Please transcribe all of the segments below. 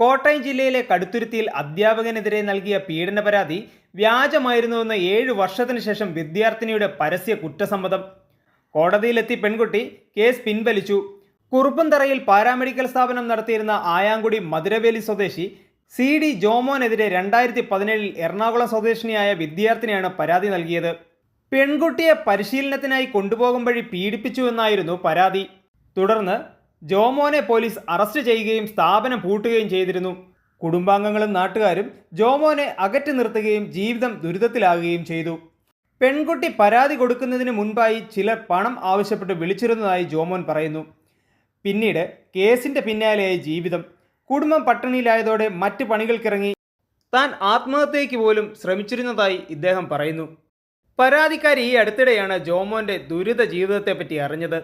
കോട്ടയം ജില്ലയിലെ കടുത്തുരുത്തിയിൽ അധ്യാപകനെതിരെ നൽകിയ പീഡന പരാതി വ്യാജമായിരുന്നുവെന്ന് ഏഴു വർഷത്തിന് ശേഷം വിദ്യാർത്ഥിനിയുടെ പരസ്യ കുറ്റസമ്മതം. കോടതിയിലെത്തി പെൺകുട്ടി കേസ് പിൻവലിച്ചു. കുറുപ്പന്തറയിൽ പാരാമെഡിക്കൽ സ്ഥാപനം നടത്തിയിരുന്ന ആയാങ്കുടി മധുരവേലി സ്വദേശി സി ഡി ജോമോനെതിരെ രണ്ടായിരത്തി പതിനേഴിൽ എറണാകുളം സ്വദേശിനിയായ വിദ്യാർത്ഥിനിയാണ് പരാതി നൽകിയത്. പെൺകുട്ടിയെ പരിശീലനത്തിനായി കൊണ്ടുപോകും വഴി പീഡിപ്പിച്ചുവെന്നായിരുന്നു പരാതി. തുടർന്ന് ജോമോനെ പോലീസ് അറസ്റ്റ് ചെയ്യുകയും സ്ഥാപനം പൂട്ടുകയും ചെയ്തിരുന്നു. കുടുംബാംഗങ്ങളും നാട്ടുകാരും ജോമോനെ അകറ്റി നിർത്തുകയും ജീവിതം ദുരിതത്തിലാകുകയും ചെയ്തു. പെൺകുട്ടി പരാതി കൊടുക്കുന്നതിന് മുൻപായി ചിലർ പണം ആവശ്യപ്പെട്ട് വിളിച്ചിരുന്നതായി ജോമോൻ പറയുന്നു. പിന്നീട് കേസിന്റെ പിന്നാലെയായി ജീവിതം. കുടുംബം പട്ടിണിയിലായതോടെ മറ്റ് പണികൾക്കിറങ്ങി. താൻ ആത്മഹത്യയ്ക്ക് പോലും ശ്രമിച്ചിരുന്നതായി ഇദ്ദേഹം പറയുന്നു. പരാതിക്കാരി ഈ അടുത്തിടെയാണ് ജോമോന്റെ ദുരിത ജീവിതത്തെപ്പറ്റി അറിഞ്ഞത്.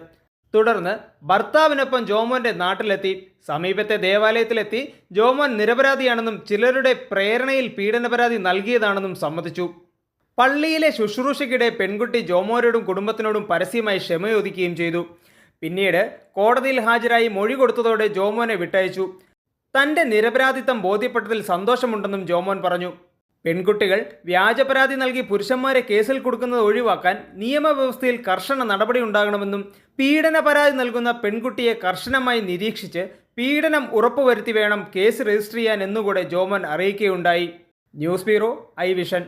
തുടർന്ന് ഭർത്താവിനൊപ്പം ജോമോന്റെ നാട്ടിലെത്തി സമീപത്തെ ദേവാലയത്തിലെത്തി. ജോമോൻ നിരപരാധിയാണെന്നും ചിലരുടെ പ്രേരണയിൽ പീഡനപരാതി നൽകിയതാണെന്നും സമ്മതിച്ചു. പള്ളിയിലെ ശുശ്രൂഷയ്ക്കിടെ പെൺകുട്ടി ജോമോനോടും കുടുംബത്തിനോടും പരസ്യമായി ക്ഷമയൊതുക്കുകയും ചെയ്തു. പിന്നീട് കോടതിയിൽ ഹാജരായി മൊഴി കൊടുത്തതോടെ ജോമോനെ വിട്ടയച്ചു. തന്റെ നിരപരാധിത്വം ബോധ്യപ്പെട്ടതിൽ സന്തോഷമുണ്ടെന്നും ജോമോൻ പറഞ്ഞു. പെൺകുട്ടികൾ വ്യാജപരാതി നൽകി പുരുഷന്മാരെ കേസിൽ കൊടുക്കുന്നത് ഒഴിവാക്കാൻ നിയമവ്യവസ്ഥയിൽ കർശന നടപടി ഉണ്ടാകണമെന്നും പീഡന പരാതി നൽകുന്ന പെൺകുട്ടിയെ കർശനമായി നിരീക്ഷിച്ച് പീഡനം ഉറപ്പുവരുത്തി വേണം കേസ് രജിസ്റ്റർ ചെയ്യാൻ എന്നുകൂടെ Joman അറിയിക്കുകയുണ്ടായി. News bureau I vision.